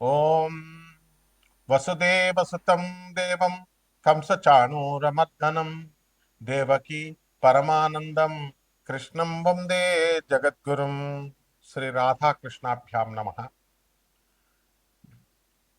ओम वसुदेव सुतम देव कंस चाणूरमर्दनम देवकी परमानंदम कृष्ण परमानन्दं, कृष्णं वंदे जगद्गुरुं श्रीराधाकृष्णाभ्यां नमः।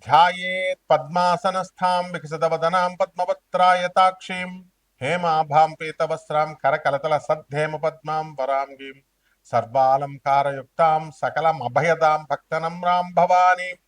ध्यायेत् पद्मासनस्थां विकसितवदनां पद्मपत्रायताक्षीं हेमाभां पीतवस्त्रां करकलतलसद्धेमपद्मां वराङ्गीं सर्वालङ्कारयुक्तां सकलमभयदां भक्तनं रां भवानीम्।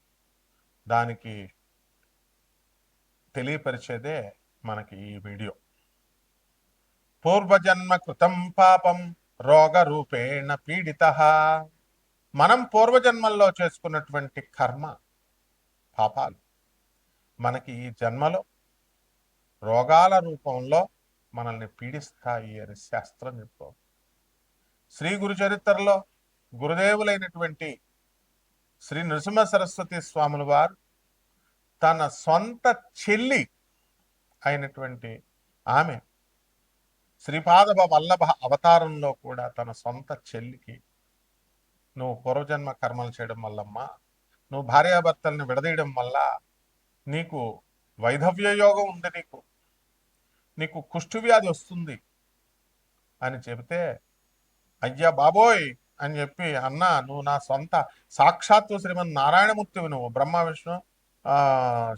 దానికి తెలియపరిచేదే మనకి ఈ వీడియో. పూర్వజన్మ కృతం పాపం రోగ రూపేణ పీడిత. మనం పూర్వజన్మల్లో చేసుకున్నటువంటి కర్మ పాపాలు మనకి ఈ జన్మలో రోగాల రూపంలో మనల్ని పీడిస్తాయి అని శాస్త్రం చెప్పుకో శ్రీ గురు చరిత్రలో గురుదేవులైనటువంటి శ్రీ నృసింహ సరస్వతి స్వాముల వారు తన సొంత చెల్లి అయినటువంటి ఆమె శ్రీపాదవ వల్లభ అవతారంలో కూడా తన సొంత చెల్లికి నువ్వు పూర్వజన్మ కర్మలు చేయడం వల్లమ్మా నువ్వు భార్యాభర్తల్ని విడదీయడం వల్ల నీకు వైధవ్య యోగం ఉంది నీకు. నీకు కుష్ఠు వ్యాధి వస్తుంది అని చెబితే అయ్యా బాబోయ్ అని చెప్పి అన్న నువ్వు నా సొంత సాక్షాత్తు శ్రీమన్ నారాయణమూర్తివి నువ్వు బ్రహ్మ విష్ణు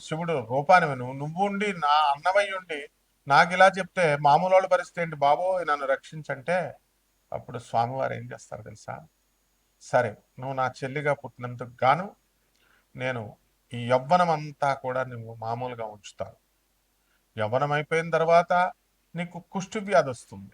శివుడు రూపానివి నువ్వు. నువ్వు ఉండి నా అన్నమయ్య ఉండి నాకు ఇలా చెప్తే మామూలు వాళ్ళ పరిస్థితి ఏంటి బాబోయ్ నన్ను రక్షించంటే అప్పుడు స్వామివారు ఏం చేస్తారు తెలుసా? సరే నువ్వు నా చెల్లిగా పుట్టినందుకు గాను నేను ఈ యవ్వనం అంతా కూడా నువ్వు మామూలుగా ఉంచుతాను యవ్వనం అయిపోయిన తర్వాత నీకు కుష్టి వ్యాధి వస్తుంది.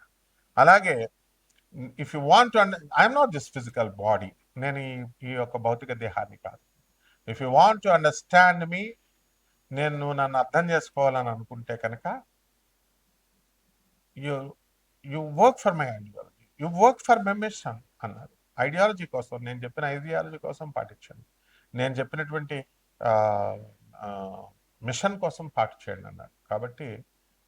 అలాగే if you want and I'm not this physical body నేను ఈ ఈ యొక్క భౌతిక దేహాన్ని కాదు. If you want to understand మీ నేను నన్ను అర్థం చేసుకోవాలని అనుకుంటే కనుక you you work for my ideology you work for my mission అన్నారు. ఐడియాలజీ కోసం నేను చెప్పిన ఐడియాలజీ కోసం పాటించండి. నేను చెప్పినటువంటి మిషన్ కోసం పాటించండి అన్నారు. కాబట్టి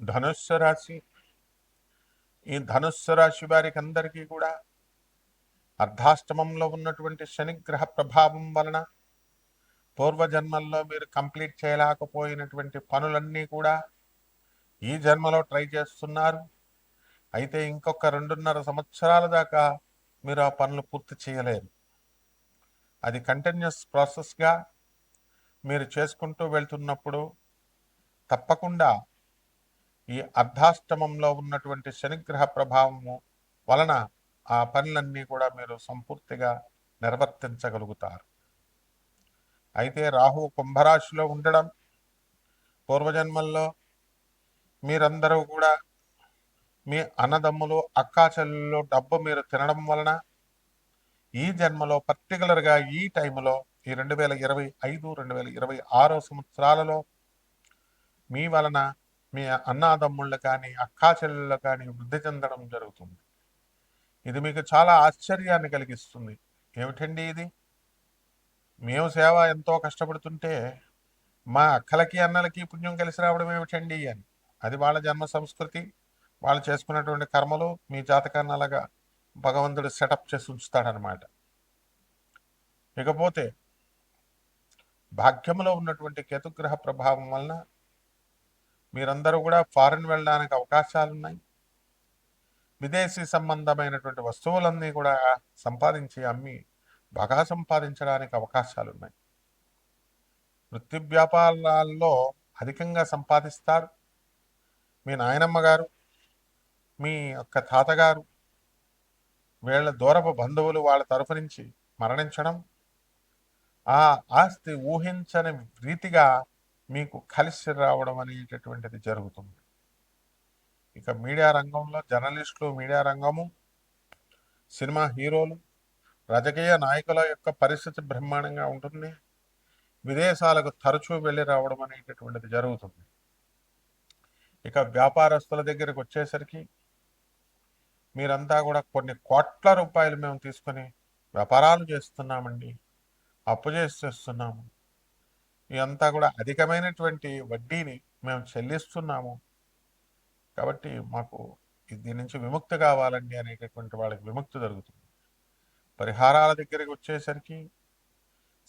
ధనుస్సు రాశి. ఈ ధనుస్సు రాశి వారికి అందరికీ కూడా అర్ధాష్టమంలో ఉన్నటువంటి శనిగ్రహ ప్రభావం వలన పూర్వజన్మల్లో మీరు కంప్లీట్ చేయలేకపోయినటువంటి పనులన్నీ కూడా ఈ జన్మలో ట్రై చేస్తున్నారు. అయితే ఇంకొక రెండున్నర సంవత్సరాల దాకా మీరు ఆ పనులు పూర్తి చేయలేరు. అది కంటిన్యూస్ ప్రాసెస్గా మీరు చేసుకుంటూ వెళ్తున్నప్పుడు తప్పకుండా ఈ అర్ధాష్టమంలో ఉన్నటువంటి శనిగ్రహ ప్రభావము వలన ఆ పనులన్నీ కూడా మీరు సంపూర్తిగా నిర్వర్తించగలుగుతారు. అయితే రాహు కుంభరాశిలో ఉండడం పూర్వజన్మల్లో మీరందరూ కూడా మీ అన్నదమ్ములు అక్కాచెల్లెల్లో డబ్బు మీరు తినడం వలన ఈ జన్మలో పర్టికులర్గా ఈ టైంలో ఈ రెండు వేల ఇరవై ఐదు రెండు వేల ఇరవై ఆరో సంవత్సరాలలో మీ వలన మీ అన్నాదమ్ముళ్ళు కానీ అక్కా చెల్లెళ్ళు కానీ వృద్ధి చెందడం జరుగుతుంది. ఇది మీకు చాలా ఆశ్చర్యాన్ని కలిగిస్తుంది. ఏమిటండి ఇది? మేము సేవ ఎంతో కష్టపడుతుంటే మా అక్కలకి అన్నలకి పుణ్యం కలిసి రావడం ఏమిటండి అని. అది వాళ్ళ జన్మ సంస్కృతి వాళ్ళు చేసుకున్నటువంటి కర్మలు మీ జాతకాన్ని అలాగా భగవంతుడు సెటప్ చేసి ఉంచుతాడనమాట. ఇకపోతే భాగ్యంలో ఉన్నటువంటి కేతుగ్రహ ప్రభావం వలన మీరందరూ కూడా ఫారెన్ వెళ్ళడానికి అవకాశాలు ఉన్నాయి విదేశీ సంబంధమైనటువంటి వస్తువులన్నీ కూడా సంపాదించి అమ్మి బాగా సంపాదించడానికి అవకాశాలు ఉన్నాయి వృత్తి వ్యాపారాల్లో అధికంగా సంపాదిస్తారు. మీ నాయనమ్మ గారు మీ యొక్క తాతగారు వీళ్ళ దూరపు బంధువులు వాళ్ళ తరఫు నుంచి మరణించడం ఆ ఆస్తి ఊహించని రీతిగా మీకు కలిసి రావడం అనేటటువంటిది జరుగుతుంది. ఇక మీడియా రంగంలో జర్నలిస్టులు మీడియా రంగము సినిమా హీరోలు రాజకీయ నాయకుల యొక్క పరిస్థితి బ్రహ్మాండంగా ఉంటుంది. విదేశాలకు తరచూ వెళ్ళి రావడం అనేటటువంటిది జరుగుతుంది. ఇక వ్యాపారస్తుల దగ్గరికి వచ్చేసరికి మీరంతా కూడా కొన్ని కోట్ల రూపాయలు మేము తీసుకొని వ్యాపారాలు చేస్తున్నామండి. అప్పు చేసి చేస్తున్నాము ఇదంతా కూడా అధికమైనటువంటి వడ్డీని మేము చెల్లిస్తున్నాము. కాబట్టి మాకు దీని నుంచి విముక్తి కావాలండి అనేటటువంటి వాళ్ళకి విముక్తి జరుగుతుంది పరిహారాల దగ్గరికి వచ్చేసరికి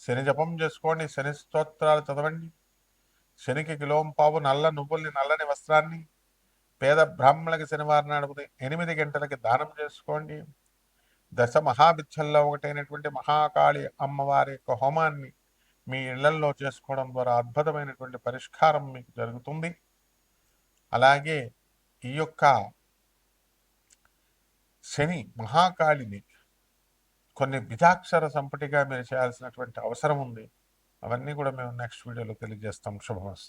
శని జపం చేసుకోండి శని స్తోత్రాలు చదవండి శనికి కిలోం పావు నల్ల నువ్వుల్ని నల్లని వస్త్రాన్ని పేద బ్రాహ్మణులకి శనివారం నాడు ఉదయం ఎనిమిది గంటలకి దానం చేసుకోండి. దశ మహాభిచ్చల్లో ఒకటైనటువంటి మహాకాళి అమ్మవారి యొక్క హోమాన్ని మీ ఇళ్ళల్లో చేసుకోవడం ద్వారా అద్భుతమైనటువంటి పరిష్కారం మీకు జరుగుతుంది. అలాగే ఈ యొక్క శని మహాకాళిని కొన్ని బిజాక్షర సంపుటిగా మీరు చేయాల్సినటువంటి అవసరం ఉంది. అవన్నీ కూడా మేము నెక్స్ట్ వీడియోలో తెలియజేస్తాం. శుభమస్తు.